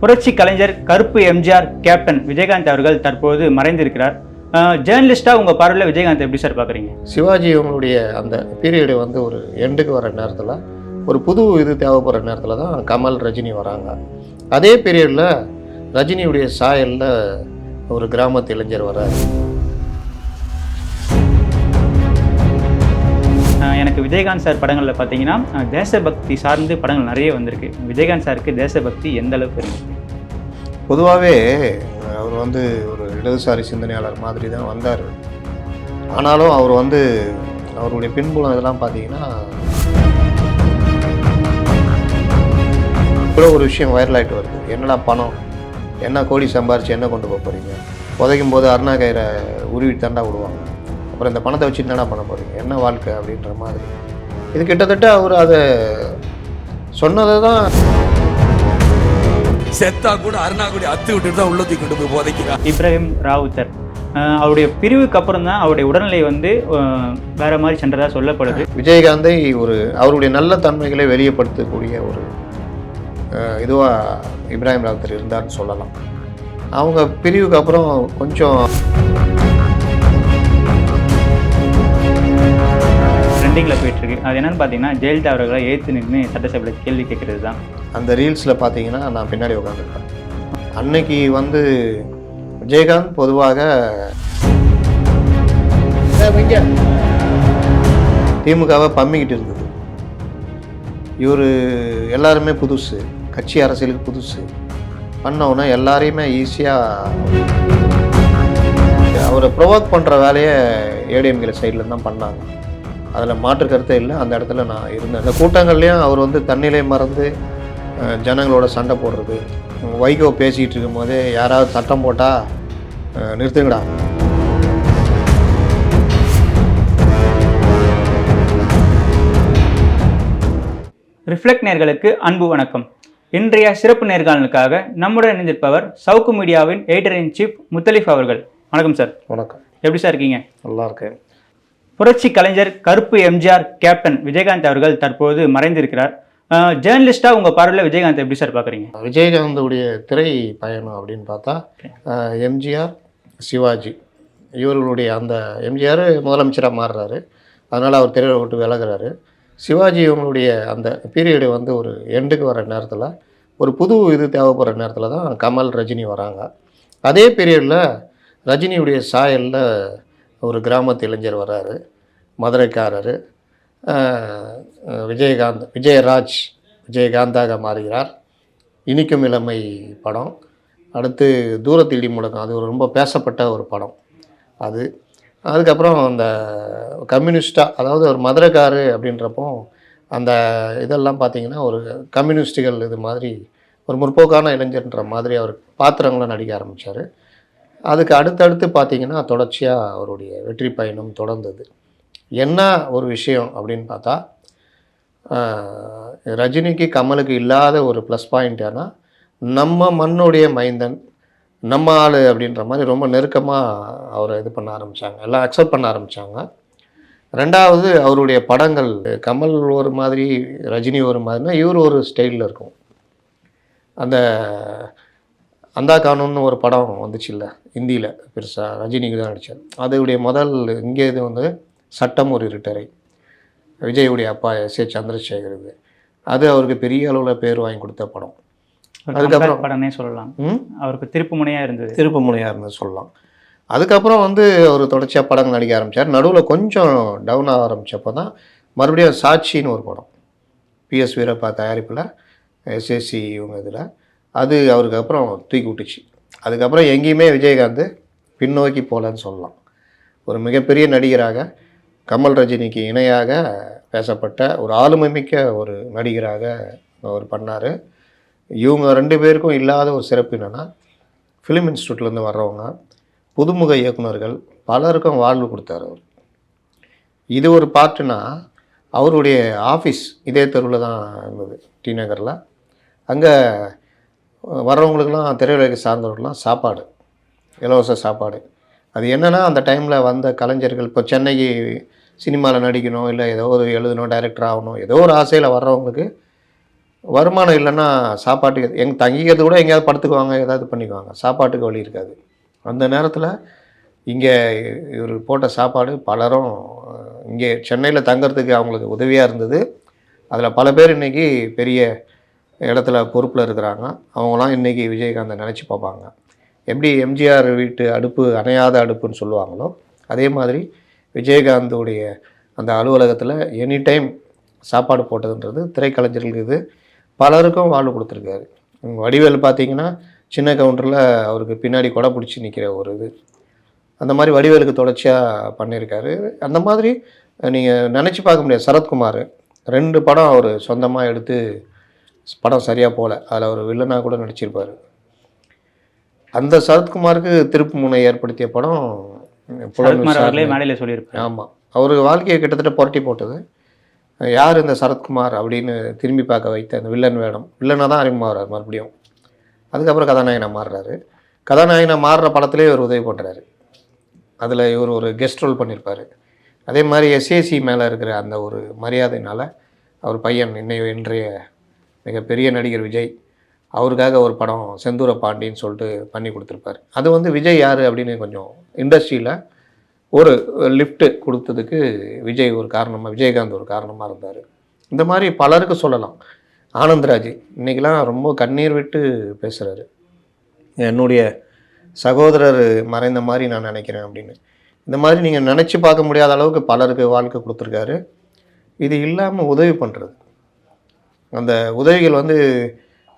புரட்சி கலைஞர் கருப்பு எம்ஜிஆர் கேப்டன் விஜயகாந்த் அவர்கள் தற்போது மறைந்திருக்கிறார். ஜேர்னலிஸ்டாக உங்கள் பார்வையில் விஜயகாந்த் எப்படி சார் பார்க்குறீங்க சிவாஜி அவங்களுடைய அந்த பீரியடு வந்து ஒரு எண்டுக்கு வர நேரத்தில் ஒரு புது இது தேவைப்படுற நேரத்தில் தான் கமல் ரஜினி வராங்க. அதே பீரியடில் ரஜினியுடைய சாயலில் ஒரு கிராமத்து இளைஞர் வர்றாரு. எனக்கு விஜயகாந்த் சார் படங்களில் பார்த்தீங்கன்னா தேசபக்தி சார்ந்து படங்கள் நிறைய வந்திருக்கு. விஜயகாந்த் சாருக்கு தேசபக்தி எந்த அளவுக்கு இருந்துச்சு பொதுவாகவே அவர் வந்து ஒரு இடதுசாரி சிந்தனையாளர் மாதிரி தான் வந்தார். ஆனாலும் அவர் வந்து அவருடைய பின்புலம் இதெல்லாம் பார்த்தீங்கன்னா இவ்வளோ ஒரு விஷயம் வைரல் ஆகிட்டு வருது. என்னடா பணம்? என்ன கோடி சம்பாரிச்சு என்ன கொண்டு போக போகிறீங்க புதைக்கும் போது அருணா கயிறை உருவி தண்டா விடுவாங்க. அப்புறம் இந்த பணத்தை வச்சுட்டு என்னடா பண்ண போகிறீங்க என்ன வாழ்க்கை அப்படின்ற மாதிரி. இது கிட்டத்தட்ட அவர் அதை சொன்னதை தான் செத்தா கூட அருணாக்குடி அத்து விட்டுட்டு தான் உள்ள தூக்கி கொண்டு போய் போதைக்கிறான் இப்ராஹிம் ராவுத்தர். அவருடைய பிரிவுக்கு அப்புறம் தான் அவருடைய உடல்நிலை வந்து வேற மாதிரி சென்றதாக சொல்லப்படுது. விஜயகாந்தை ஒரு அவருடைய நல்ல தன்மைகளை வெளியப்படுத்தக்கூடிய ஒரு இதுவாக இப்ராஹிம் ராவுத்தர் இருந்தார்னு சொல்லலாம். அவங்க பிரிவுக்கு அப்புறம் கொஞ்சம் ட்ரெண்டிங்கில் போயிட்டுருக்கு. அது என்னன்னு பார்த்தீங்கன்னா ஜெயலலிதா அவர்களை ஏற்று நின்று சட்டசபையில் கேள்வி கேட்குறது தான் அந்த ரீல்ஸில் பார்த்தீங்கன்னா நான் பின்னாடி உட்காந்துருக்கேன் அன்னைக்கு வந்து விஜயகாந்த் பொதுவாக திமுகவை பம்மிக்கிட்டு இருந்தது. இவர் எல்லாருமே புதுசு. கட்சி அரசியலுக்கு புதுசு. பண்ணவுன்னா எல்லாரையுமே ஈஸியாக அவரை ப்ரொவோக் பண்ணுற வேலையை ஏடிஎம்கே சைடில் தான் பண்ணாங்க. அதில் மாற்று கருத்தே இல்லை. அந்த இடத்துல நான் இருந்தேன். அந்த கூட்டங்கள்லேயும் அவர் வந்து தன்னிலை மறந்து ஜனங்களோட சண்டை போடுறது வைகோ பேசிகிட்டு இருக்கும்போதே யாராவது சட்டம் போட்டால் நிறுத்துங்கடா. ரிஃப்ளெக்ட் நேர்களுக்கு அன்பு வணக்கம். இன்றைய சிறப்பு நேர்காணலுக்காக நம்முடன் இணைந்திருப்பவர் சவுக்கு மீடியாவின் எடிட்டர் இன் சீஃப் முத்தலிஃப் அவர்கள். வணக்கம் சார். வணக்கம். எப்படி சார் இருக்கீங்க? நல்லா இருக்கேன். புரட்சி கலைஞர் கருப்பு எம்ஜிஆர் கேப்டன் விஜயகாந்த் அவர்கள் தற்போது மறைந்திருக்கிறார். ஜேர்னலிஸ்டாக உங்கள் பார்வையில் விஜயகாந்த் எப்படி சார் பார்க்குறீங்க? விஜயகாந்தோடைய திரை பயணம் அப்படின்னு பார்த்தா எம்ஜிஆர் சிவாஜி இவர்களுடைய அந்த எம்ஜிஆர் முதலமைச்சராக மாறுறாரு. அதனால் அவர் திரையை விட்டு விலகுறாரு. சிவாஜி இவங்களுடைய அந்த பீரியடு வந்து ஒரு எண்டுக்கு வர நேரத்தில் ஒரு புது இது தேவைப்படுற நேரத்தில் தான் கமல் ரஜினி வராங்க. அதே பீரியடில் ரஜினியுடைய சாயலில் ஒரு கிராமத்து இளைஞர் வராரு மதுரைக்காரர். விஜயகாந்த் விஜயராஜ் விஜயகாந்தாக மாறுகிறார். இனிக்கும் இளமை படம். அடுத்து தூரத்திடி முழக்கம் அது ஒரு ரொம்ப பேசப்பட்ட ஒரு படம் அது. அதுக்கப்புறம் அந்த கம்யூனிஸ்டாக அதாவது ஒரு மதுரைக்காரு அப்படின்றப்போ அந்த இதெல்லாம் பார்த்தீங்கன்னா ஒரு கம்யூனிஸ்டுகள் இது மாதிரி ஒரு முற்போக்கான இளைஞர்ன்ற மாதிரி அவர் பாத்திரங்களை நடிக்க ஆரம்பித்தார் அதுக்கு அடுத்தடுத்து பார்த்தீங்கன்னா தொடர்ச்சியாக அவருடைய வெற்றி பயணம் தொடர்ந்தது. என்ன ஒரு விஷயம் அப்படின்னு பார்த்தா ரஜினிக்கு கமலுக்கு இல்லாத ஒரு ப்ளஸ் பாயிண்ட் ஏன்னா நம்ம மண்ணுடைய மைந்தன் நம்ம ஆள் அப்படின்ற மாதிரி ரொம்ப நெருக்கமாக அவரை இது பண்ண ஆரம்பித்தாங்க எல்லாம் அக்செப்ட் பண்ண ஆரம்பித்தாங்க ரெண்டாவது அவருடைய படங்கள் கமல் ஒரு மாதிரி ரஜினி ஒரு மாதிரினா இவர் ஒரு ஸ்டைலில் இருக்கும். அந்த அந்தா கானூன்னு ஒரு படம் வந்துச்சுல்ல ஹிந்தியில் பெருசாக ரஜினிக்கு தான் நடித்தார் அதோடைய முதல் இங்கே இது வந்து சட்டம் ஒரு இருட்டரை விஜயுடைய அப்பா எஸ். ஏ. சந்திரசேகர் இது. அது அவருக்கு பெரிய அளவில் பேர் வாங்கி கொடுத்த படம். அதுக்கப்புறம்- படமே சொல்லலாம். ம்? அவருக்கு திருப்பு முனையாக இருந்தது. திருப்பு முனையாக இருந்தது சொல்லலாம். அதுக்கப்புறம் வந்து அவர் தொடர்ச்சியாக படங்கள் நடிக்க ஆரம்பித்தார் நடுவில் கொஞ்சம் டவுன் ஆக ஆரம்பித்தப்போ தான் மறுபடியும் சாட்சின்னு ஒரு படம். பிஎஸ் வீரப்பா தயாரிப்பில் எஸ்எஸ்சி இவங்க இதில். அது அவருக்கு அப்புறம் தூக்கி விட்டுச்சு. அதுக்கப்புறம் எங்கேயுமே விஜயகாந்த் பின்னோக்கி போகலன்னு சொல்லலாம். ஒரு மிகப்பெரிய நடிகராக கமல் ரஜினிக்கு இணையாக பேசப்பட்ட ஒரு ஆளுமை மிக்க ஒரு நடிகராக அவர் பண்ணார். இவங்க ரெண்டு பேருக்கும் இல்லாத ஒரு சிறப்பு என்னென்னா ஃபிலிம் இன்ஸ்டியூட்லேருந்து வர்றவங்க புதுமுக இயக்குனர்கள் பலருக்கும் வாழ்வு கொடுத்தார் அவர். இது ஒரு பார்ட்டுனா அவருடைய ஆஃபீஸ் இதே தெருவில் தான் இருந்தது டி நகரில். அங்கே வர்றவங்களுக்கெல்லாம் திரையுலகை சார்ந்தவர்கள்லாம் சாப்பாடு இலவச சாப்பாடு. அது என்னென்னா அந்த டைமில் வந்த கலைஞர்கள் இப்போ சென்னைக்கு சினிமாவில் நடிக்கணும் இல்லை ஏதோ ஒரு எழுதணும் டைரக்டர் ஆகணும் ஏதோ ஒரு ஆசையில் வர்றவங்களுக்கு வருமானம் இல்லைன்னா சாப்பாட்டுக்கு எங் தங்கிக்கிறது கூட எங்கேயாவது படுத்துக்குவாங்க ஏதாவது பண்ணிக்குவாங்க. சாப்பாட்டுக்கு வழி இருக்காது. அந்த நேரத்தில் இங்கே இவர் போட்ட சாப்பாடு பலரும் இங்கே சென்னையில் தங்கறதுக்கு அவங்களுக்கு உதவியாக இருந்தது. அதில் பல பேர் இன்றைக்கி பெரிய இடத்துல பொறுப்பில் இருக்கிறாங்க. அவங்களாம் இன்றைக்கி விஜயகாந்தை நினச்சி பார்ப்பாங்க. எப்படி எம்ஜிஆர் வீட்டு அடுப்பு அணையாத அடுப்புன்னு சொல்லுவாங்களோ அதே மாதிரி விஜயகாந்தோடைய அந்த அலுவலகத்தில் எனி டைம் சாப்பாடு போட்டதுன்றது திரைக்கலைஞர்களுக்கு இது பலருக்கும் வாழ்வு கொடுத்துருக்காரு. வடிவேல் வடிவேலு பார்த்தீங்கன்னா சின்ன கவுண்டரில் அவருக்கு பின்னாடி கொடை பிடிச்சி நிற்கிற ஒரு இது. அந்த மாதிரி வடிவேலுக்கு தொடர்ச்சியாக பண்ணியிருக்காரு. அந்த மாதிரி நீங்கள் நினச்சி பார்க்க முடியாது. சரத்குமார் ரெண்டு படம் அவர் சொந்தமாக எடுத்து படம் சரியாக போகல. அதில் அவர் வில்லனாக கூட நடிச்சிருப்பார். அந்த சரத்குமாருக்கு திருப்பு முனை ஏற்படுத்திய படம். மேடையில் சொல்லியிருப்பார். ஆமாம் அவர் வாழ்க்கையை கிட்டத்தட்ட புரட்டி போட்டது. யார் இந்த சரத்குமார் அப்படின்னு திரும்பி பார்க்க வைத்த அந்த வில்லன் வேடம். வில்லனாக தான் அறிமுகமாகிறார் மறுபடியும். அதுக்கப்புறம் கதாநாயகனாக மாறுறாரு. கதாநாயகனாக மாறுற படத்துலேயே இவர் உதவி பண்ணுறாரு அதில் இவர் ஒரு கெஸ்ட் ரோல் பண்ணியிருப்பார் அதே மாதிரி எஸ்ஏசி மேலே இருக்கிற அந்த ஒரு மரியாதையினால் அவர் பையன் இன்னை இன்றைய மிகப்பெரிய நடிகர் விஜய் அவருக்காக ஒரு படம் செந்தூர பாண்டின்னு சொல்லிட்டு பண்ணி கொடுத்துருப்பாரு. அது வந்து விஜய் யார் அப்படின்னு கொஞ்சம் இண்டஸ்ட்ரியில் ஒரு லிஃப்ட்டு கொடுத்ததுக்கு விஜய் ஒரு காரணமாக விஜயகாந்த் ஒரு காரணமாக இருந்தார். இந்த மாதிரி பலருக்கு சொல்லலாம். ஆனந்த்ராஜ் இன்றைக்கெலாம் ரொம்ப கண்ணீர் விட்டு பேசுகிறாரு என்னுடைய சகோதரர் மறைந்த மாதிரி நான் நினைக்கிறேன் அப்படின்னு. இந்த மாதிரி நீங்கள் நினச்சி பார்க்க முடியாத அளவுக்கு பலருக்கு வாழ்க்கை கொடுத்துருக்காரு. இது இல்லாமல் உதவி பண்ணுறது அந்த உதவிகள் வந்து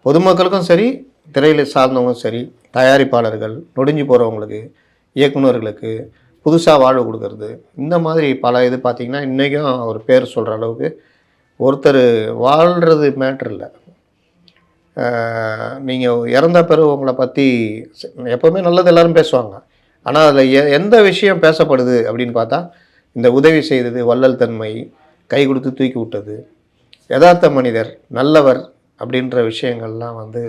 பொதுமக்களுக்கும் சரி திரையில் சார்ந்தவங்களும் சரி தயாரிப்பாளர்கள் நொடிஞ்சு போகிறவங்களுக்கு இயக்குனர்களுக்கு புதுசாக வாழ்வு கொடுக்கறது. இந்த மாதிரி பல இது பார்த்திங்கன்னா இன்றைக்கும் அவர் பேர் சொல்கிற அளவுக்கு ஒருத்தர் வாழ்கிறது மேட்ரு இல்லை. நீங்கள் இறந்த பிறகு உங்களை பற்றி எப்போவுமே நல்லது எல்லாரும் பேசுவாங்க. ஆனால் அதில் எ எந்த விஷயம் பேசப்படுது அப்படின்னு பார்த்தா இந்த உதவி செய்தது வள்ளல் தன்மை கை கொடுத்து தூக்கி விட்டது யதார்த்த மனிதர் நல்லவர் அப்படின்ற விஷயங்கள்லாம் வந்து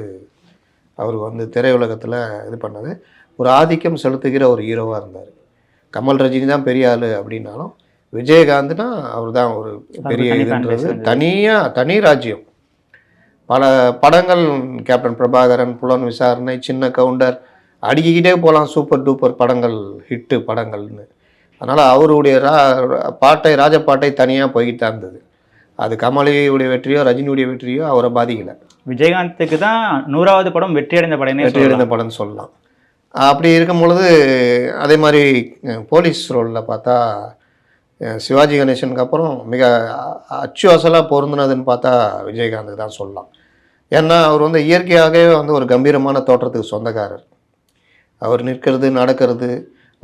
அவர் வந்து திரையுலகத்தில் இது பண்ணது. ஒரு ஆதிக்கம் செலுத்துகிற ஒரு ஹீரோவாக இருந்தார். கமல் ரஜினி தான் பெரிய ஆள் அப்படின்னாலும் விஜயகாந்த்னா அவர் தான் ஒரு பெரிய இதுன்றது. தனியாக தனி ராஜ்யம். பல படங்கள் கேப்டன் பிரபாகரன் புலன் விசாரணை சின்ன கவுண்டர் அடிக்கிக்கிட்டே போகலாம் சூப்பர் டூப்பர் படங்கள் ஹிட்டு படங்கள்னு. அதனால் அவருடைய ரா பாட்டை ராஜபாட்டை தனியாக போய்கிட்டு தான் இருந்தது. அது கமலியுடைய வெற்றியோ ரஜினியுடைய வெற்றியோ அவரை பாதிக்கலை. விஜயகாந்துக்கு தான் நூறாவது படம் வெற்றி அடைந்த படமே வெற்றி சொல்லலாம். அடைந்த படம்னு சொல்லலாம். அப்படி இருக்கும் பொழுது அதே மாதிரி போலீஸ் ரோலில் பார்த்தா சிவாஜி கணேசனுக்கு அப்புறம் மிக அச்சு அசலாக பொருந்தினதுன்னு பார்த்தா விஜயகாந்துக்கு தான் சொல்லலாம். ஏன்னா அவர் வந்து இயற்கையாகவே வந்து ஒரு கம்பீரமான தோற்றத்துக்கு சொந்தக்காரர். அவர் நிற்கிறது நடக்கிறது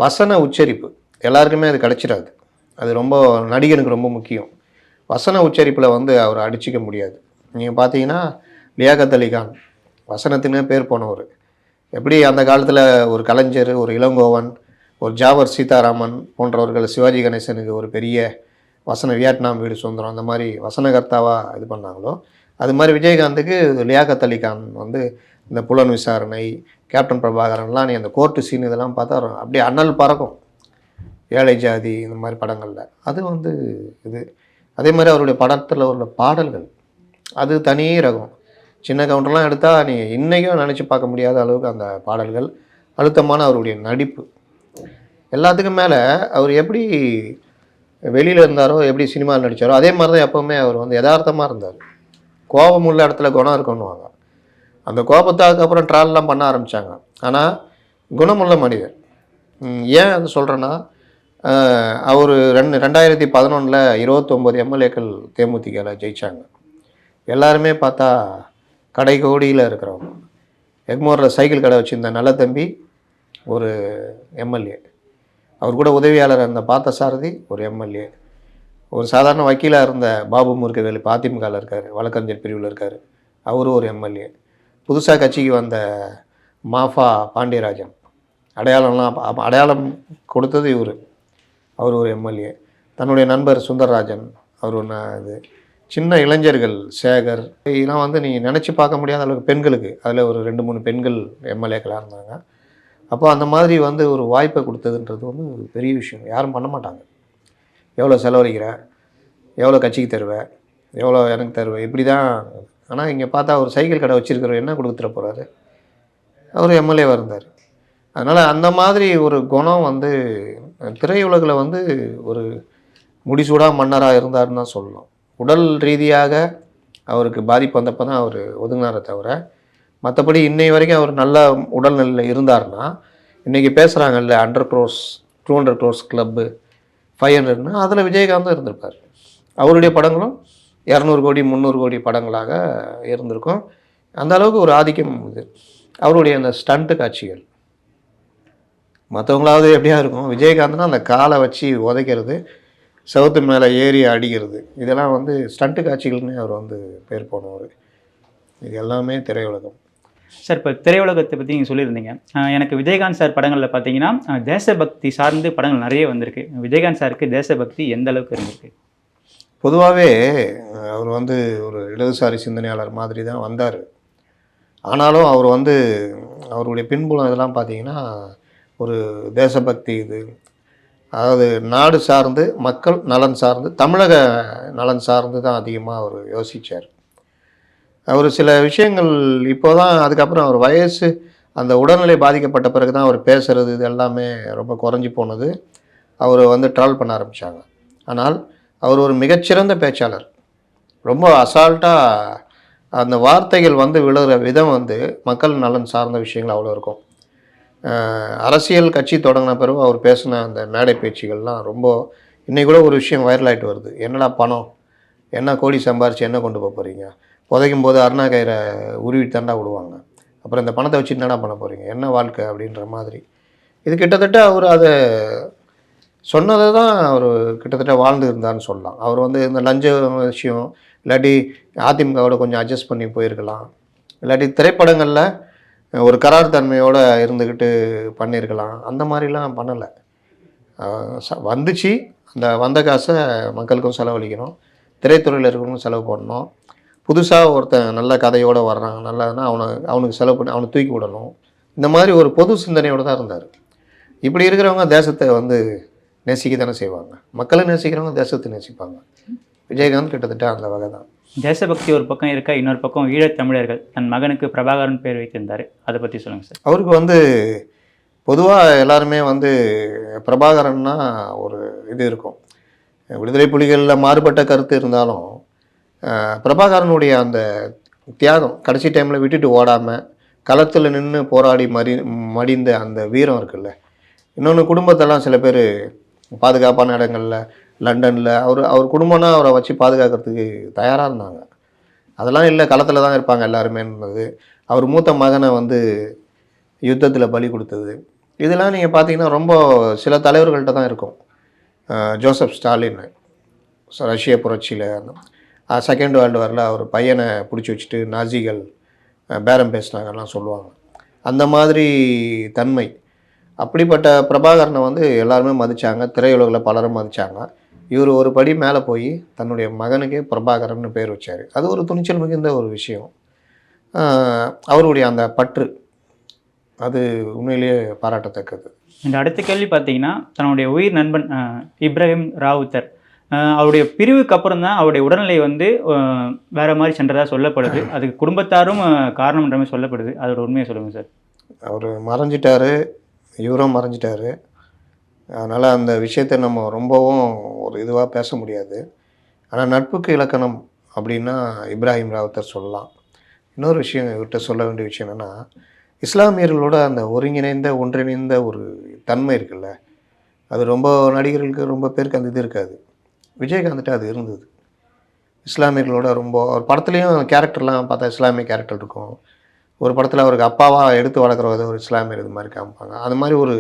வசன உச்சரிப்பு. எல்லாருக்குமே அது கிடைச்சிடாது. அது ரொம்ப நடிகனுக்கு ரொம்ப முக்கியம். வசன உச்சரிப்பில் வந்து அவர் அடிச்சிக்க முடியாது. நீங்கள் பார்த்தீங்கன்னா லியாகத் அலிகான் வசனத்தினே பேர் போனவர். எப்படி அந்த காலத்தில் ஒரு கலைஞர் ஒரு இளங்கோவன் ஒரு ஜாவர் சீதாராமன் போன்றவர்கள் சிவாஜி கணேசனுக்கு ஒரு பெரிய வசன வியட்நாம் வீடு சுதந்திரம் அந்த மாதிரி வசனகர்த்தாவாக இது பண்ணாங்களோ அது மாதிரி விஜயகாந்துக்கு லியாகத் அலிகான் வந்து இந்த புலன் விசாரணை கேப்டன் பிரபாகரன்லாம் நீ அந்த கோர்ட்டு சீன் இதெல்லாம் பார்த்தா அப்படியே அனல் பறக்கும். ஏழை ஜாதி இந்த மாதிரி படங்களில். அது வந்து இது. அதே மாதிரி அவருடைய படத்தில் உள்ள பாடல்கள். அது தனி ரகம். சின்ன கவுண்டர்லாம் எடுத்தால் நீங்கள் இன்றைக்கும் நினச்சி பார்க்க முடியாத அளவுக்கு அந்த பாடல்கள். அழுத்தமான அவருடைய நடிப்பு. எல்லாத்துக்கும் மேலே அவர் எப்படி வெளியில் இருந்தாரோ எப்படி சினிமாவில் நடித்தாரோ அதே மாதிரி தான் எப்போவுமே அவர் வந்து யதார்த்தமாக இருந்தார். கோபம் உள்ள இடத்துல குணம் இருக்கணுவாங்க அந்த கோபத்தாக்கு அப்புறம் ட்ரால்லாம் பண்ண ஆரம்பித்தாங்க ஆனால் குணமுள்ள மனிதர். ஏன் அது சொல்கிறேன்னா அவர் ரெண்டு ரெண்டாயிரத்தி பதினொன்றில் இருபத்தொம்போது எம்எல்ஏக்கள் தேமுதிகவில் ஜெயித்தாங்க எல்லாருமே பார்த்தா கடை கோடியில் இருக்கிறவங்க. எக்மோரில் சைக்கிள் கடை வச்சுருந்த நல்ல தம்பி ஒரு எம்எல்ஏ. அவர் கூட உதவியாளர் இருந்த பார்த்த சாரதி ஒரு எம்எல்ஏ. ஒரு சாதாரண வக்கீலாக இருந்த பாபு முருகவேலு இப்போ அதிமுகவில் இருக்கார் வழக்கறிஞர் பிரிவில் இருக்கார். அவரும் ஒரு எம்எல்ஏ. புதுசாக கட்சிக்கு வந்த மாஃபா பாண்டியராஜன். அடையாளம்லாம் அடையாளம் கொடுத்தது இவர். அவர் ஒரு எம்எல்ஏ. தன்னுடைய நண்பர் சுந்தரராஜன் அவர் ஒன்று இது. சின்ன இளைஞர்கள் சேகர் இதெல்லாம் வந்து நீங்கள் நினச்சி பார்க்க முடியாத அளவுக்கு பெண்களுக்கு. அதில் ஒரு ரெண்டு மூணு பெண்கள் எம்எல்ஏக்களாக இருந்தாங்க. அப்போ அந்த மாதிரி வந்து ஒரு வாய்ப்பை கொடுத்ததுன்றது வந்து ஒரு பெரிய விஷயம். யாரும் பண்ண மாட்டாங்க. எவ்வளோ செலவழிக்கிற? எவ்வளோ கட்சிக்கு தருவ? எவ்வளோ எனக்கு தருவ? இப்படி தான் ஆனால் இங்கே பார்த்தா ஒரு சைக்கிள் கடை வச்சுருக்கிறவர் என்ன கொடுத்துட போகிறாரு அவர் எம்எல்ஏவாக இருந்தார். அதனால் அந்த மாதிரி ஒரு குணம் வந்து திரையுலகில் வந்து ஒரு முடிசூடா மன்னராக இருந்தாருன்னு தான் சொல்லலாம் உடல் ரீதியாக அவருக்கு பாதிப்பு வந்தப்போ தான் அவர் ஒதுங்கினாரே தவிர மற்றபடி இன்னை வரைக்கும் அவர் நல்ல உடல்நிலையில் இருந்தாருன்னா இன்றைக்கி பேசுகிறாங்கல்ல under crores two hundred crores club five ஹண்ட்ரட்னா அதில் விஜயகாந்தும் இருந்திருப்பார். அவருடைய படங்களும் இரநூறு கோடி முந்நூறு கோடி படங்களாக இருந்திருக்கும். அந்த அளவுக்கு ஒரு ஆதிக்கம் இது. அவருடைய அந்த ஸ்டண்ட்டு காட்சிகள் மற்றவங்களாவது எப்படியா இருக்கும்? விஜயகாந்த்னா அந்த காலை வச்சு உதைக்கிறது செவுத்து மேலே ஏறி அடிக்கிறது. இதெல்லாம் வந்து ஸ்டண்ட்டு காட்சிகள்னு அவர் வந்து பேர் போனவர் இது எல்லாமே திரையுலகம். சார் இப்போ திரையுலகத்தை பற்றி நீங்கள் சொல்லியிருந்தீங்க. எனக்கு விஜயகாந்த் சார் படங்களில் பார்த்தீங்கன்னா தேசபக்தி சார்ந்து படங்கள் நிறைய வந்திருக்கு. விஜயகாந்த் சாருக்கு தேசபக்தி எந்த அளவுக்கு இருந்திருக்கு? பொதுவாகவே அவர் வந்து ஒரு இடதுசாரி சிந்தனையாளர் மாதிரி தான் வந்தார். ஆனாலும் அவர் வந்து அவருடைய பின்புலம் இதெல்லாம் பார்த்தீங்கன்னா ஒரு தேசபக்தி இது. அதாவது நாடு சார்ந்து மக்கள் நலன் சார்ந்து தமிழக நலன் சார்ந்து தான் அதிகமாக அவர் யோசித்தார் அவர் சில விஷயங்கள் இப்போ தான் அதுக்கப்புறம் அவர் வயசு அந்த உடல்நிலை பாதிக்கப்பட்ட பிறகு தான் அவர் பேசுகிறது இது எல்லாமே ரொம்ப குறைஞ்சி போனது. அவர் வந்து ட்ராவல் பண்ண ஆரம்பித்தாங்க ஆனால் அவர் ஒரு மிகச்சிறந்த பேச்சாளர். ரொம்ப அசால்ட்டாக அந்த வார்த்தைகள் வந்து விழுகிற விதம் வந்து மக்கள் நலன் சார்ந்த விஷயங்கள் அவ்வளோ இருக்கும். அரசியல் கட்சி தொடங்கின பிறகு அவர் பேசின அந்த மேடை பேச்சுகள்லாம் ரொம்ப இன்றைக்கி கூட ஒரு விஷயம் வைரல் ஆகிட்டு வருது. என்னடா பணம்? என்ன கோடி சம்பாரிச்சு என்ன கொண்டு போக போகிறீங்க புதைக்கும் போது அருணா கயிறை உருவி தண்டா விடுவாங்க. அப்புறம் இந்த பணத்தை வச்சு என்னடா பண்ண போகிறீங்க என்ன வாழ்க்கை அப்படின்ற மாதிரி. இது கிட்டத்தட்ட அவர் அதை சொன்னதை தான் அவர் கிட்டத்தட்ட வாழ்ந்து இருந்தார்னு சொல்லலாம். அவர் வந்து இந்த லஞ்ச விஷயம் இல்லாட்டி அதிமுகவோட கொஞ்சம் அட்ஜஸ்ட் பண்ணி போயிருக்கலாம். இல்லாட்டி திரைப்படங்களில் ஒரு கரார் தன்மையோடு இருந்துக்கிட்டு பண்ணியிருக்கலாம் அந்த மாதிரிலாம் பண்ணலை. வந்துச்சு. அந்த வந்த காசை மக்களுக்கும் செலவழிக்கணும். திரைத்துறையில் இருக்கிறவங்களும் செலவு பண்ணணும். புதுசாக ஒருத்தன் நல்ல கதையோடு வர்றான். நல்லதுன்னா அவனை அவனுக்கு செலவு பண்ணி அவனை தூக்கி விடணும். இந்த மாதிரி ஒரு பொது சிந்தனையோடு தான் இருந்தார். இப்படி இருக்கிறவங்க தேசத்தை வந்து நேசிக்க தானே செய்வாங்க. மக்களை நேசிக்கிறவங்க தேசத்தை நேசிப்பாங்க. விஜயகாந்த் கிட்டத்தட்ட அந்த வகை தான் தேசபக்தி ஒரு பக்கம் இருக்க இன்னொரு பக்கம் ஈழத்தமிழர்கள் தன் மகனுக்கு பிரபாகரன் பேர் வைத்திருந்தார். அதை பற்றி சொல்லுங்கள் சார். அவருக்கு வந்து பொதுவாக எல்லாருமே வந்து பிரபாகரன்னா ஒரு இது இருக்கும். விடுதலை புலிகளில் மாறுபட்ட கருத்து இருந்தாலும் பிரபாகரனுடைய அந்த தியாகம் கடைசி டைமில் விட்டுட்டு ஓடாமல் களத்தில் நின்று போராடி மறி மடிந்த அந்த வீரம் இருக்குல்ல இன்னொன்று குடும்பத்தெல்லாம் சில பேர் பாதுகாப்பான இடங்களில் லண்டனில். அவர் அவர் குடும்பம்னா அவரை வச்சு பாதுகாக்கிறதுக்கு தயாராக இருந்தாங்க. அதெல்லாம் இல்லை களத்தில் தான் இருப்பாங்க எல்லாருமேன்றது. அவர் மூத்த மகனை வந்து யுத்தத்தில் பலி கொடுத்தது. இதெல்லாம் நீங்கள் பார்த்தீங்கன்னா ரொம்ப சில தலைவர்கள்ட்ட தான் இருக்கும். ஜோசப் ஸ்டாலின் ரஷ்ய புரட்சியில் செகண்ட் வேர்ல்டு வாரில் அவர் பையனை பிடிச்சி வச்சுட்டு நாசிகள் பேரம் பேசினாங்கலாம் சொல்லுவாங்க. அந்த மாதிரி தன்மை. அப்படிப்பட்ட பிரபாகரனை வந்து எல்லாருமே மதித்தாங்க திரையுலகில் பலரும் மதித்தாங்க இவர் ஒரு படி மேலே போய் தன்னுடைய மகனுக்கே பிரபாகரன் பேர் வச்சார். அது ஒரு துணிச்சல் மிகுந்த ஒரு விஷயம். அவருடைய அந்த பற்று அது உண்மையிலேயே பாராட்டத்தக்கது. இந்த அடுத்த கேள்வி பார்த்தீங்கன்னா தன்னுடைய உயிர் நண்பன் இப்ராஹிம் ராவுத்தர். அவருடைய பிரிவுக்கு அப்புறம் தான் அவருடைய உடல்நிலை வந்து வேற மாதிரி சென்றதாக சொல்லப்படுது. அதுக்கு குடும்பத்தாரும் காரணம்ன்ற மாதிரி சொல்லப்படுது. அதோட உண்மையை சொல்லுங்கள் சார். அவர் மறைஞ்சிட்டாரு இவரும் மறைஞ்சிட்டாரு. அதனால் அந்த விஷயத்தை நம்ம ரொம்பவும் ஒரு இதுவாக பேச முடியாது. ஆனால் நட்புக்கு இலக்கணம் அப்படின்னா இப்ராஹிம் ராவத்தர் சொல்லலாம். இன்னொரு விஷயம் இவர்கிட்ட சொல்ல வேண்டிய விஷயம் என்னென்னா இஸ்லாமியர்களோட அந்த ஒருங்கிணைந்த ஒன்றிணைந்த ஒரு தன்மை இருக்குல்ல அது ரொம்ப நடிகர்களுக்கு ரொம்ப பேருக்கு அந்த இது இருக்காது. விஜயகாந்த்கிட்ட அது இருந்தது. இஸ்லாமியர்களோட ரொம்ப ஒரு படத்துலேயும் கேரக்டர்லாம் பார்த்தா இஸ்லாமிய கேரக்டர் இருக்கும். ஒரு படத்தில் அவருக்கு அப்பாவாக எடுத்து வளர்க்குற ஒரு இஸ்லாமியர் இது மாதிரி காமிப்பாங்க. அது மாதிரி ஒரு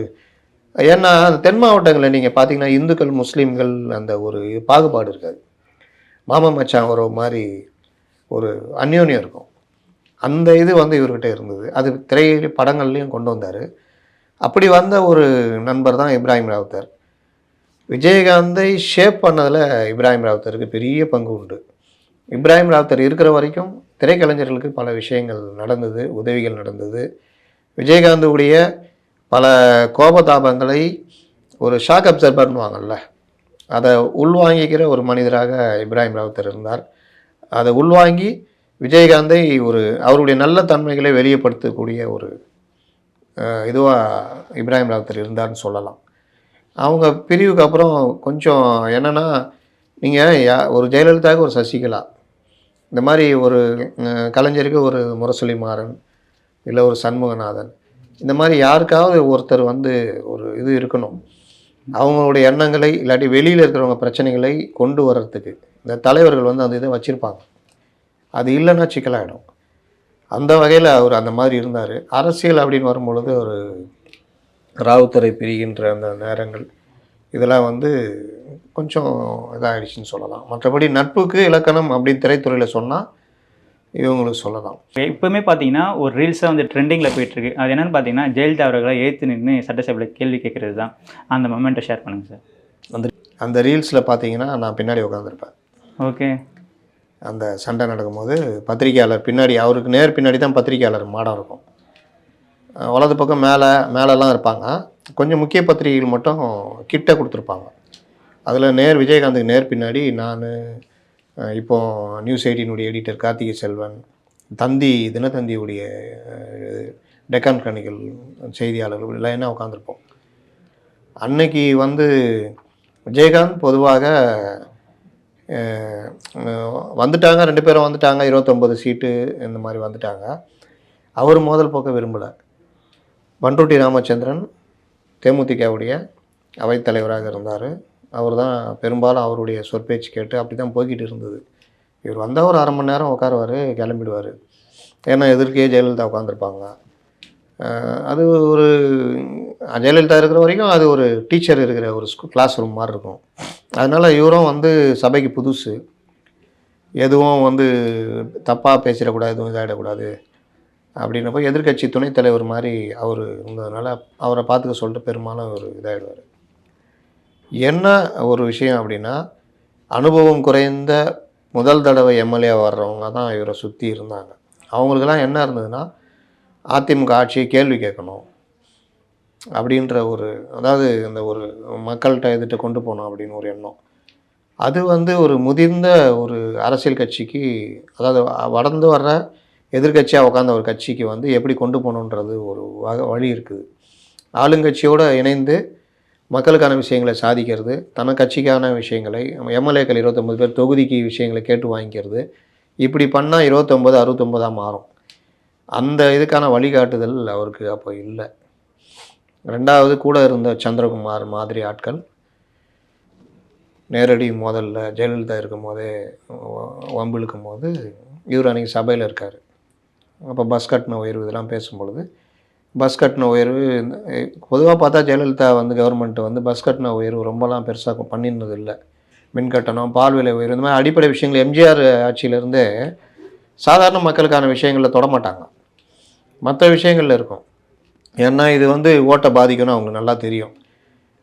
ஏன்னா தென் மாவட்டங்களில் நீங்கள் பார்த்தீங்கன்னா இந்துக்கள் முஸ்லீம்கள் அந்த ஒரு பாகுபாடு இருக்காது. மாமா மச்சான் ஒரு மாதிரி ஒரு அந்யோன்யம் இருக்கும். அந்த இது வந்து இவர்கிட்ட இருந்தது. அது திரை படங்கள்லையும் கொண்டு வந்தார். அப்படி வந்த ஒரு நண்பர் தான் இப்ராஹிம் ராவுத்தர். விஜயகாந்தை ஷேப் பண்ணதில் இப்ராஹிம் ராவுத்தருக்கு பெரிய பங்கு உண்டு. இப்ராஹிம் ராவுத்தர் இருக்கிற வரைக்கும் திரைக்கலைஞர்களுக்கு பல விஷயங்கள் நடந்தது உதவிகள் நடந்தது. விஜயகாந்துடைய பல கோபதாபங்களை ஒரு ஷாக் அப்சர்வர்னுவாங்கல்ல அதை உள்வாங்கிக்கிற ஒரு மனிதராக இப்ராஹிம் ராவுத்தர் இருந்தார். அதை உள்வாங்கி விஜயகாந்தை ஒரு அவருடைய நல்ல தன்மைகளை வெளியப்படுத்தக்கூடிய ஒரு இதுவாக இப்ராஹிம் ராவுத்தர் இருந்தார்னு சொல்லலாம். அவங்க பிரிவுக்கு அப்புறம் கொஞ்சம் என்னென்னா நீங்கள் ஒரு ஜெயலலிதாவுக்கு ஒரு சசிகலா இந்த மாதிரி ஒரு கலைஞருக்கு ஒரு முரசொலி மாறன் இல்லை ஒரு சண்முகநாதன் இந்த மாதிரி யாருக்காவது ஒருத்தர் வந்து ஒரு இது இருக்கணும். அவங்களுடைய எண்ணங்களை இல்லாட்டி வெளியில் இருக்கிறவங்க பிரச்சனைகளை கொண்டு வர்றதுக்கு இந்த தலைவர்கள் வந்து அந்த இதை வச்சுருப்பாங்க. அது இல்லைன்னா சிக்கலாகிடும் அந்த வகையில் அவர் அந்த மாதிரி இருந்தார். அரசியல் அப்படின்னு வரும்பொழுது ஒரு ராவுத்தரை பிரிகின்ற அந்த நேரங்கள் இதெல்லாம் வந்து கொஞ்சம் இதாகிடுச்சின்னு சொல்லலாம். மற்றபடி நட்புக்கு இலக்கணம் அப்படின்னு திரைத்துறையில் சொன்னால் இவங்களுக்கு சொல்லலாம். இப்போவுமே பார்த்தீங்கன்னா ஒரு ரீல்ஸாக வந்து ட்ரெண்டிங்கில் போயிட்டுருக்கு. அது என்னென்னு பார்த்தீங்கன்னா ஜெயலலிதா அவர்களை ஏற்று நின்று சட்டசபையில் கேள்வி கேட்குறது தான் அந்த மொமெண்ட்டை ஷேர் பண்ணுங்கள் சார் அந்த அந்த ரீல்ஸில் பார்த்தீங்கன்னா நான் பின்னாடி உட்காந்துருப்பேன் ஓகே அந்த சண்டை நடக்கும்போது பத்திரிக்கையாளர் பின்னாடி அவருக்கு நேர் பின்னாடி தான் பத்திரிக்கையாளர் மாடம் இருக்கும். வலது பக்கம் மேலே மேலெல்லாம் இருப்பாங்க. கொஞ்சம் முக்கிய பத்திரிகைகள் மட்டும் கிட்ட கொடுத்துருப்பாங்க. அதில் நேர் விஜயகாந்துக்கு நேர் பின்னாடி நான் இப்போ நியூஸ் எயிட்டினுடைய எடிட்டர் கார்த்திகை செல்வன் தந்தி தினத்தந்தியுடைய டெக்கான் கிரானிக்கல் செய்தியாளர்கள் எல்லாம் உட்காந்துருப்போம் அன்னைக்கு வந்து விஜயகாந்த் பொதுவாக வந்துட்டாங்க ரெண்டு பேரும் வந்துட்டாங்க இருபத்தொம்பது சீட்டு இந்த மாதிரி வந்துட்டாங்க. அவர் மோதல் போக்க விரும்பலை. பண்ருட்டி ராமச்சந்திரன் தேமுதிகவுடைய அவைத்தலைவராக இருந்தார். அவர் தான் பெரும்பாலும் அவருடைய சொற்பேச்சு கேட்டு அப்படி தான் போய்கிட்டு இருந்தது. இவர் வந்தால் ஒரு அரை மணி நேரம் உட்காருவார் கிளம்பிடுவார். ஏன்னா எதிர்க்கே ஜெயலலிதா உட்காந்துருப்பாங்க அது ஒரு ஜெயலலிதா இருக்கிற வரைக்கும் அது ஒரு டீச்சர் இருக்கிற ஒரு ஸ்கூ கிளாஸ் ரூம் மாதிரி இருக்கும். அதனால் இவரும் வந்து சபைக்கு புதுசு. எதுவும் வந்து தப்பாக பேசிடக்கூடாது எதுவும் இதாகிடக்கூடாது அப்படின்னப்போ எதிர்க்கட்சி துணைத் தலைவர் மாதிரி அவர் இருந்ததுனால அவரை பார்த்துக்க சொல்லிட்டு பெரும்பாலும் அவர் இதாகிடுவார் என்ன ஒரு விஷயம் அப்படின்னா அனுபவம் குறைந்த முதல் தடவை எம்எல்ஏ வர்றவங்க தான் இவரை சுற்றி இருந்தாங்க. அவங்களுக்கெல்லாம் என்ன இருந்ததுன்னா அதிமுக ஆட்சியை கேள்வி கேட்கணும் அப்படின்ற ஒரு அதாவது இந்த ஒரு மக்கள்கிட்ட எதிர்த்து கொண்டு போகணும் அப்படின்னு ஒரு எண்ணம். அது வந்து ஒரு முதிர்ந்த ஒரு அரசியல் கட்சிக்கு அதாவது வளர்ந்து வர்ற எதிர்க்கட்சியாக உட்காந்த ஒரு கட்சிக்கு வந்து எப்படி கொண்டு போகணுன்றது ஒரு வழி இருக்குது. ஆளுங்கட்சியோடு இணைந்து மக்களுக்கான விஷயங்களை சாதிக்கிறது தன கட்சிக்கான விஷயங்களை எம்எல்ஏக்கள் இருபத்தொம்பது பேர் தொகுதிக்கு விஷயங்களை கேட்டு வாங்கிக்கிறது. இப்படி பண்ணால் இருபத்தொம்பது அறுபத்தொம்பதாக மாறும். அந்த இதுக்கான வழிகாட்டுதல் அவருக்கு அப்போ இல்லை. ரெண்டாவது கூட இருந்த சந்திரகுமார் மாதிரி ஆட்கள் நேரடி மோதலில் ஜெயலலிதா இருக்கும் போதே வம்பு இழுக்கும் போது இவர் அன்றைக்கி சபையில் இருக்கார். அப்போ பஸ் கட்டண உயர்வு இதெல்லாம் பேசும்பொழுது பஸ் கட்டண உயர்வு பொதுவாக பார்த்தா ஜெயலலிதா வந்து கவர்மெண்ட் வந்து பஸ் கட்டண உயர்வு ரொம்பலாம் பெருசாக பண்ணியிருந்தது இல்லை மின் கட்டணம் பால் விலை உயர்வு இந்த மாதிரி அடிப்படை விஷயங்கள் எம்ஜிஆர் ஆட்சியிலேருந்தே சாதாரண மக்களுக்கான விஷயங்களில் தொடமாட்டாங்க மற்ற விஷயங்களில் இருக்கும். ஏன்னா இது வந்து ஓட்டை பாதிக்கும்னு அவங்களுக்கு நல்லா தெரியும்.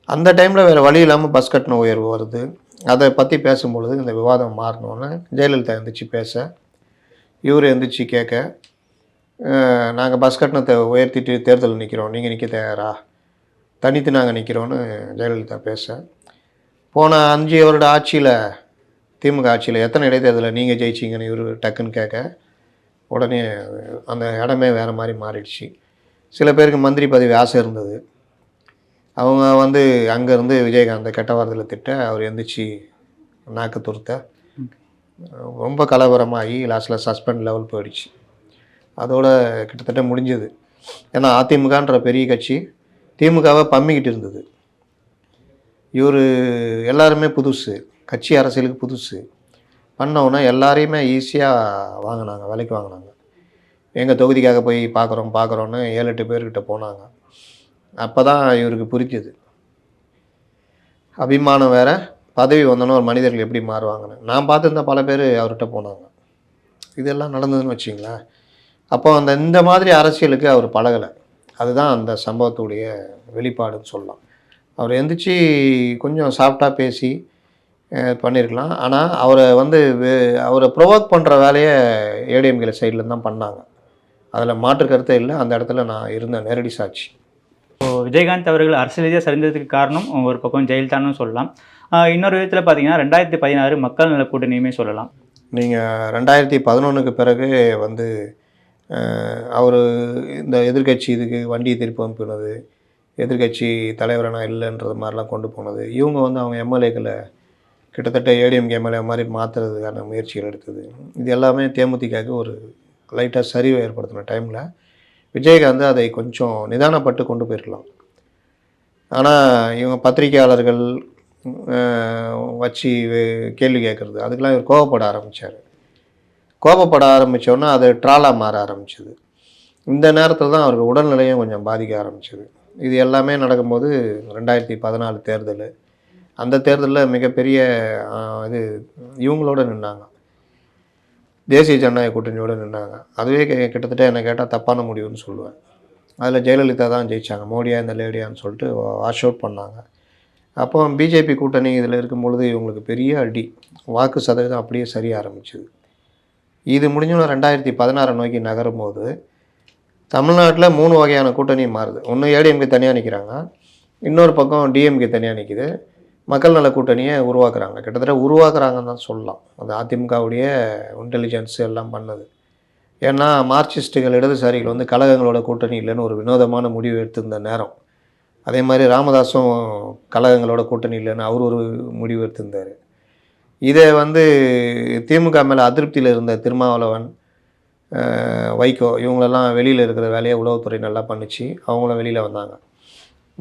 அந்த டைமில் வேறு வழி இல்லாமல் பஸ் கட்டண உயர்வு வருது. அதை பற்றி பேசும்பொழுது இந்த விவாதம் மாறினோன்னே ஜெயலலிதா எழுந்திரிச்சு பேச இவர் எழுந்திரிச்சு கேட்க நாங்கள் பஸ் கட்டணத்தை உயர்த்திட்டு தேர்தல் நிற்கிறோம் நீங்கள் நிற்க தயாரா? தனித்து நாங்கள் நிற்கிறோன்னு ஜெயலலிதா பேச. போன அஞ்சு வருட ஆட்சியில் திமுக ஆட்சியில் எத்தனை இடைத்தேர்தலில் நீங்கள் ஜெயிச்சிங்கன்னு இவர் டக்குன்னு கேட்க உடனே அந்த இடமே வேறு மாதிரி மாறிடுச்சு. சில பேருக்கு மந்திரி பதவி ஆசை இருந்தது. அவங்க வந்து அங்கேருந்து விஜயகாந்தை கெட்ட வார்த்தையில் திட்ட அவர் எந்திரிச்சு நாக்கு துருத்த. ரொம்ப கலவரமாகி லாஸ்ட்டில் சஸ்பெண்ட் லெவல் போயிடுச்சு. அதோட கிட்டத்தட்ட முடிஞ்சது. ஏன்னா அதிமுகன்ற பெரிய கட்சி திமுகவை பம்மிக்கிட்டு இருந்தது. இவர் எல்லாருமே புதுசு. கட்சி அரசியலுக்கு புதுசு. பண்ணோன்னா எல்லாரையுமே ஈஸியாக வாங்கினாங்க விலைக்கு வாங்கினாங்க. எங்கள் தொகுதிக்காக போய் பார்க்குறோம் பார்க்குறோன்னு ஏழு எட்டு பேர்கிட்ட போனாங்க. அப்போ தான் இவருக்கு புரிஞ்சுது. அபிமானம் வேறு. பதவி வந்தோன்னே ஒரு மனிதர்கள் எப்படி மாறுவாங்கன்னு. நான் பார்த்துருந்த பல பேர் அவர்கிட்ட போனாங்க. இதெல்லாம் நடந்ததுன்னு வச்சிங்களேன். அப்போ அந்த இந்த மாதிரி அரசியலுக்கு அவர் பழகலை. அதுதான் அந்த சம்பவத்துடைய வெளிப்பாடுன்னு சொல்லலாம். அவர் எந்திரிச்சு கொஞ்சம் சாஃப்டாக பேசி பண்ணியிருக்கலாம் ஆனால் அவரை வந்து அவரை ப்ரொவோக் பண்ணுற வேலையை ஏடிஎம்கேல சைடில் தான் பண்ணாங்க. அதில் மாற்று கருத்தே இல்லை. அந்த இடத்துல நான் இருந்தேன். நேரடி சாட்சி. இப்போ விஜயகாந்த் அவர்கள் அரசியல் ரீதியாக சரிந்ததுக்கு காரணம் ஒரு பக்கம் ஜெயலலிதான்னு சொல்லலாம். இன்னொரு விதத்தில் பார்த்தீங்கன்னா ரெண்டாயிரத்தி பதினாறு மக்கள் நல கூட்டணியுமே சொல்லலாம். நீங்கள் ரெண்டாயிரத்தி பதினொன்றுக்கு பிறகு வந்து அவர் இந்த எதிர்க்கட்சி இதுக்கு வண்டியை திருப்பி அனுப்பினது எதிர்க்கட்சி தலைவரானா இல்லைன்றது மாதிரிலாம் கொண்டு போனது. இவங்க வந்து அவங்க எம்எல்ஏக்களை கிட்டத்தட்ட ஏடிஎம்கே எம்எல்ஏ மாதிரி மாற்றுறதுக்கான முயற்சிகள் எடுத்தது. இது எல்லாமே தேமுதிகவுக்கு ஒரு லைட்டாக சரிவை ஏற்படுத்தின டைமில் விஜயகாந்த் அதை கொஞ்சம் நிதானப்பட்டு கொண்டு போயிருக்கலாம். ஆனால் இவங்க பத்திரிகையாளர்கள் வச்சு கேள்வி கேட்குறது அதுக்கெல்லாம் இவர் கோவப்பட ஆரம்பித்தார் கோபப்பட ஆரம்பித்தோன்னா அது ட்ராலாக மாற ஆரம்பிச்சது. இந்த நேரத்தில் தான் அவருக்கு உடல்நிலையும் கொஞ்சம் பாதிக்க ஆரம்பிச்சது. இது எல்லாமே நடக்கும்போது ரெண்டாயிரத்தி பதினாலு தேர்தல். அந்த தேர்தலில் மிகப்பெரிய இது இவங்களோட நின்னாங்க. தேசிய ஜனநாயக கூட்டணியோட நின்னாங்க. அதுவே கிட்டத்தட்ட என்னை கேட்டால் தப்பான முடிவுன்னு சொல்லுவேன். அதில் ஜெயலலிதா தான் ஜெயிச்சாங்க. மோடியா இந்த லேடியான்னு சொல்லிட்டு வாஷ் அவுட் பண்ணாங்க. அப்போ பிஜேபி கூட்டணி இதில் இருக்கும் பொழுது இவங்களுக்கு பெரிய அடி. வாக்கு சதவீதம் அப்படியே சரிய ஆரம்பிச்சுது. இது முடிஞ்சோன்னா ரெண்டாயிரத்தி பதினாறை நோக்கி நகரும் போது தமிழ்நாட்டில் மூணு வகையான கூட்டணி மாறுது. ஒன்று ஏடிஎம்கே தனியாக நிற்கிறாங்க இன்னொரு பக்கம் டிஎம்கே தனியாக நிற்கிது மக்கள் நல கூட்டணியை உருவாக்குறாங்க. கிட்டத்தட்ட உருவாக்குறாங்கன்னு தான் சொல்லலாம். அது அதிமுகவுடைய இன்டெலிஜென்ஸ் எல்லாம் பண்ணது. ஏன்னா மார்க்சிஸ்ட்டுகள் இடதுசாரிகள் வந்து கழகங்களோட கூட்டணி இல்லைன்னு ஒரு வினோதமான முடிவு எடுத்திருந்த நேரம். அதே மாதிரி ராமதாஸும் கழகங்களோட கூட்டணி இல்லைன்னு அவர் ஒரு முடிவு எடுத்திருந்தார். இதை வந்து திமுக மேலே அதிருப்தியில் இருந்த திருமாவளவன் வைகோ இவங்களெல்லாம் வெளியில் இருக்கிற வேலையை உளவுத்துறை நல்லா பண்ணிச்சு. அவங்களும் வெளியில் வந்தாங்க.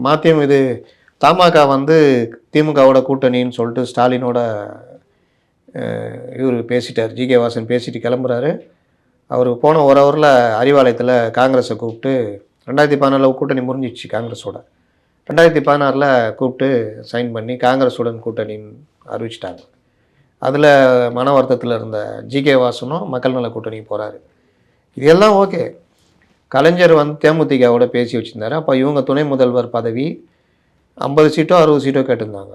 மாத்தியம் இது தமாக வந்து திமுகவோட கூட்டணின்னு சொல்லிட்டு ஸ்டாலினோட இவர் பேசிட்டார். ஜி கே வாசன் பேசிட்டு கிளம்புறாரு. அவர் போன ஒரு ஹவரில் அறிவாலயத்தில் காங்கிரஸை கூப்பிட்டு ரெண்டாயிரத்தி பதினாலில் கூட்டணி முறிஞ்சிச்சு காங்கிரஸோட. ரெண்டாயிரத்தி பதினாறில் கூப்பிட்டு சைன் பண்ணி காங்கிரஸுடன் கூட்டணின்னு அறிவிச்சிட்டாங்க. அதில் மன வருத்தத்தில் இருந்த ஜி கே வாசனும் மக்கள் நல கூட்டணிக்கு போகிறாரு இதெல்லாம் ஓகே. கலைஞர் வந்து தேமுதிகாவோட பேசி வச்சுருந்தாரு. அப்போ இவங்க துணை முதல்வர் பதவி ஐம்பது சீட்டோ அறுபது சீட்டோ கேட்டிருந்தாங்க.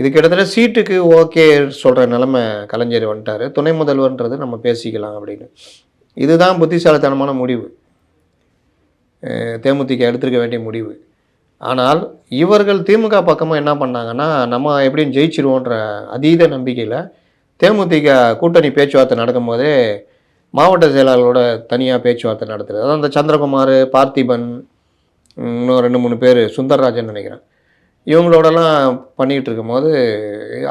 இது கிட்டத்தட்ட சீட்டுக்கு ஓகே சொல்கிற நிலமை கலைஞர் வந்துட்டார். துணை முதல்வர்ன்றது நம்ம பேசிக்கலாம் அப்படின்னு. இதுதான் புத்திசாலித்தனமான முடிவு. தேமுதிக எடுத்திருக்க வேண்டிய முடிவு. ஆனால் இவர்கள் திமுக பக்கமாக என்ன பண்ணாங்கன்னா நம்ம எப்படியும் ஜெயிச்சிருவோன்ற அதீத நம்பிக்கையில் தேமுதிக கூட்டணி பேச்சுவார்த்தை நடக்கும்போதே மாவட்ட செயலாளரோட தனியாக பேச்சுவார்த்தை நடத்துகிறது அதான் அந்த சந்திரகுமார் பார்த்திபன் இன்னும் ரெண்டு மூணு பேர் சுந்தர்ராஜன் நினைக்கிறேன். இவங்களோடலாம் பண்ணிகிட்டு இருக்கும்போது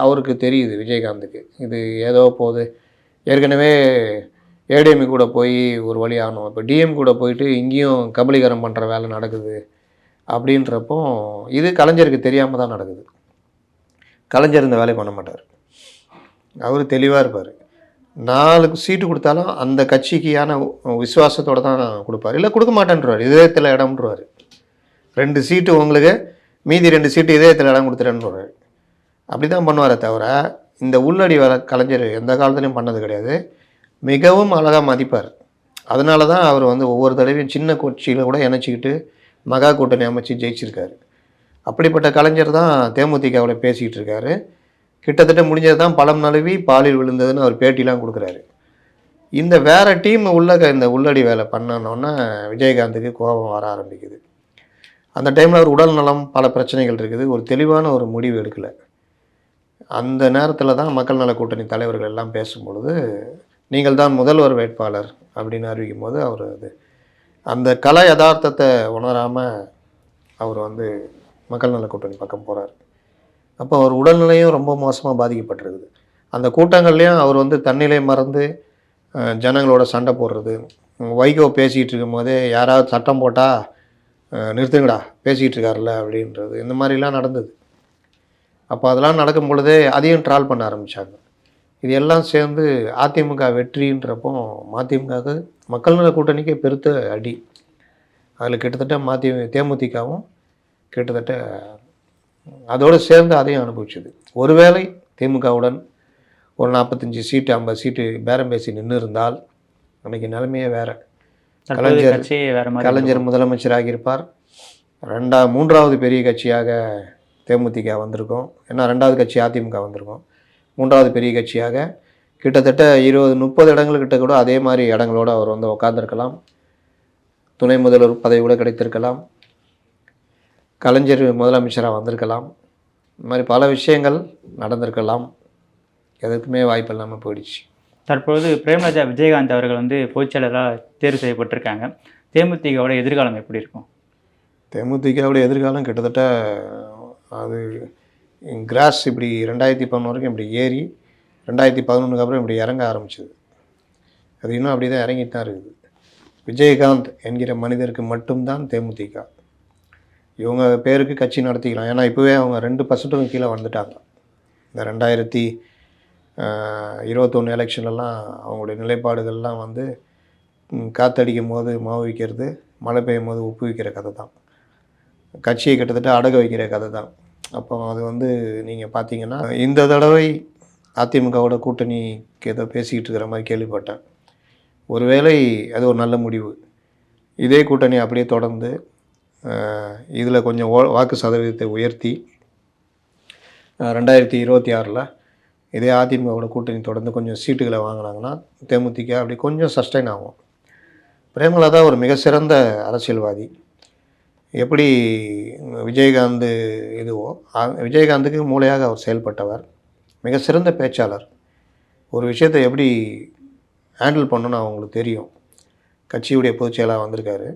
அவருக்கு தெரியுது விஜயகாந்துக்கு. இது ஏதோ போகுது ஏற்கனவே ஏடிஎம் கூட போய் ஒரு வழி ஆகணும் இப்போ டிஎம் கூட போயிட்டு இங்கேயும் கபலீகரம் பண்ணுற வேலை நடக்குது. அப்படின்றப்போ இது கலைஞருக்கு தெரியாமல் தான் நடக்குது. கலைஞர் இந்த வேலையை பண்ண மாட்டார். அவர் தெளிவாக இருப்பார். நாலு சீட்டு கொடுத்தாலும் அந்த கட்சிக்கான விசுவாசத்தோடு தான் கொடுப்பார். இல்லை கொடுக்க மாட்டேன்றார். இதயத்தில் இடம்ன்றவார் ரெண்டு சீட்டு உங்களுக்கு மீதி ரெண்டு சீட்டு இதயத்தில் இடம் கொடுத்துறேன்றார். அப்படி தான் பண்ணுவாரே தவிர இந்த உள்ளடி வர கலைஞர் எந்த காலத்துலையும் பண்ணது கிடையாது. மிகவும் அழகாக மதிப்பார். அதனால தான் அவர் வந்து ஒவ்வொரு தடவையும் சின்ன கட்சியில் கூட இணைச்சிக்கிட்டு மகா கூட்டணி அமைச்சு ஜெயிச்சிருக்காரு. அப்படிப்பட்ட கலைஞர் தான் தேமுதிகவில் பேசிக்கிட்டு இருக்காரு. கிட்டத்தட்ட முடிஞ்சது தான் பழம் நழுவி பாலில் விழுந்ததுன்னு அவர் பேட்டிலாம் கொடுக்குறாரு. இந்த வேறு டீம் உள்ள இந்த உள்ளடி வேலை பண்ணனோன்னா விஜயகாந்துக்கு கோபம் வர ஆரம்பிக்குது. அந்த டைமில் அவர் உடல் நலம் பல பிரச்சனைகள் இருக்குது. ஒரு தெளிவான ஒரு முடிவு எடுக்கலை. அந்த நேரத்தில் தான் மக்கள் நல கூட்டணி தலைவர்கள் எல்லாம் பேசும்பொழுது நீங்கள் தான் முதல்வர் வேட்பாளர் அப்படின்னு அறிவிக்கும் போது அவர் அது அந்த கலை யதார்த்தத்தை உணராமல் அவர் வந்து மக்கள் நல கூட்டணி பக்கம் போகிறார் அப்போ அவர் உடல்நிலையும் ரொம்ப மோசமாக பாதிக்கப்பட்டிருக்குது. அந்த கூட்டங்கள்லேயும் அவர் வந்து தன்னிலை மறந்து ஜனங்களோட சண்டை போடுறது. வைகோ பேசிகிட்டு இருக்கும்போதே யாராவது சட்டம் போட்டால் நிறுத்துங்கடா பேசிக்கிட்டு இருக்காருல்ல அப்படின்றது. இந்த மாதிரிலாம் நடந்தது. அப்போ அதெல்லாம் நடக்கும் பொழுதே அதையும் ட்ரால் பண்ண ஆரம்பித்தாங்க இது எல்லாம் சேர்ந்து அதிமுக வெற்றின்றப்போ மதிமுகவுக்கு மக்கள் நல கூட்டணிக்கே பெருத்த அடி. அதில் கிட்டத்தட்ட மதி தேமுதிகவும் கிட்டத்தட்ட அதோடு சேர்ந்து அதையும் அனுபவிச்சது. ஒருவேளை திமுகவுடன் ஒரு நாற்பத்தஞ்சு சீட்டு ஐம்பது சீட்டு பேரம் பேசி நின்று இருந்தால் அன்றைக்கி நிலைமையே வேறு. கலைஞர் கலைஞர் முதலமைச்சராக இருப்பார் ரெண்டா மூன்றாவது பெரிய கட்சியாக தேமுதிக வந்திருக்கும். ஏன்னா ரெண்டாவது கட்சி அதிமுக வந்திருக்கும். மூன்றாவது பெரிய கட்சியாக. கிட்டத்தட்ட இருபது முப்பது இடங்கள்கிட்ட கூட அதே மாதிரி இடங்களோட அவர் வந்து உட்காந்துருக்கலாம் துணை முதல்வர் பதவி கூட கிடைத்திருக்கலாம். கலைஞர் முதலமைச்சராக வந்திருக்கலாம். இந்த மாதிரி பல விஷயங்கள் நடந்திருக்கலாம். எதுக்குமே வாய்ப்பு இல்லாமல் போயிடுச்சு. தற்பொழுது பிரேமராஜா விஜயகாந்த் அவர்கள் வந்து பொதுச்செயலராக தேர்வு செய்யப்பட்டிருக்காங்க. தேமுதிகவோட எதிர்காலம் எப்படி இருக்கும்? தேமுதிகவுடைய எதிர்காலம் கிட்டத்தட்ட அது கிராஸ் இப்படி ரெண்டாயிரத்தி பதினொன்று வரைக்கும் இப்படி ஏறி ரெண்டாயிரத்தி பதினொன்றுக்கு அப்புறம் இப்படி இறங்க ஆரம்பிச்சது. அது இன்னும் அப்படி தான் இறங்கிட்டு தான் இருக்குது. விஜயகாந்த் என்கிற மனிதருக்கு மட்டும்தான் தேமுதிக. இவங்க பேருக்கு கட்சி நடத்திக்கலாம். ஏன்னா இப்போவே அவங்க ரெண்டு பர்சன்ட்டுக்கும் கீழே வந்துட்டாங்க. இந்த ரெண்டாயிரத்தி இருபத்தொன்று எலெக்ஷன்லலாம் அவங்களுடைய நிலைப்பாடுகள்லாம் வந்து காத்தடிக்கும் போது மாவு விற்கிறது மழை பெய்யும் போது உப்பு விற்கிற கதை தான் கட்சியை கிட்டத்தட்ட அடகு வைக்கிற கதை தான் அப்போ அது வந்து நீங்கள் பார்த்தீங்கன்னா இந்த தடவை அதிமுகவோட கூட்டணிக்கு ஏதோ பேசிக்கிட்டு இருக்கிற மாதிரி கேள்விப்பட்டேன். ஒருவேளை அது ஒரு நல்ல முடிவு. இதே கூட்டணி அப்படியே தொடர்ந்து இதில் கொஞ்சம் ஓ- வாக்கு சதவீதத்தை உயர்த்தி ரெண்டாயிரத்தி இருபத்தி ஆறில் இதே அதிமுகவோட கூட்டணி தொடர்ந்து கொஞ்சம் சீட்டுகளை வாங்கினாங்கன்னா தேமுதிக அப்படி கொஞ்சம் சஸ்டைன் ஆகும். பிரேமலதா ஒரு மிக சிறந்த அரசியல்வாதி. எப்படி விஜயகாந்த் இதுவோ விஜயகாந்துக்கு மூளையாக அவர் செயல்பட்டவர் மிக சிறந்த பேச்சாளர். ஒரு விஷயத்தை எப்படி ஹேண்டில் பண்ணணும்னு அவங்களுக்கு தெரியும். கட்சியுடைய பொதுச்செயலாக வந்திருக்காரு.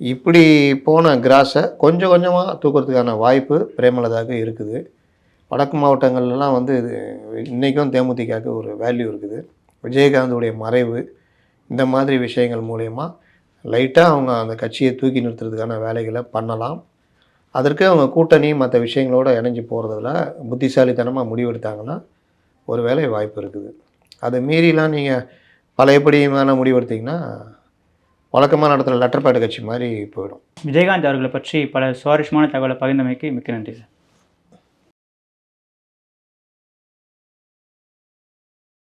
இப்படி போன கிராஸை கொஞ்சம் கொஞ்சமாக தூக்கிறதுக்கான வாய்ப்பு பிரேமலதாவுக்கு இருக்குது. வடக்கு மாவட்டங்கள்லாம் வந்து இது இன்றைக்கும் தேமுதிகாவுக்கு ஒரு வேல்யூ இருக்குது. விஜயகாந்துடைய மறைவு இந்த மாதிரி விஷயங்கள் மூலயமா லைட்டாக அவங்க அந்த கட்சியை தூக்கி நிறுத்துறதுக்கான வேலைகளை பண்ணலாம். அதற்கு அவங்க கூட்டணி மற்ற விஷயங்களோட இணைஞ்சு போகிறதுல புத்திசாலித்தனமாக முடிவெடுத்தாங்கன்னா ஒரு வேலை வாய்ப்பு இருக்குது. அதை மீறிலாம் நீங்கள் பழையபடியான முடிவெடுத்தீங்கன்னா வழக்கமான இடத்துல லெட்டர் பேட் கட்சி மாதிரி போயிடும். விஜயகாந்த் அவர்களை பற்றி பல சுவாரஸ்யமான தகவலை பகிர்ந்தமைக்கு மிக்க நன்றி சார்.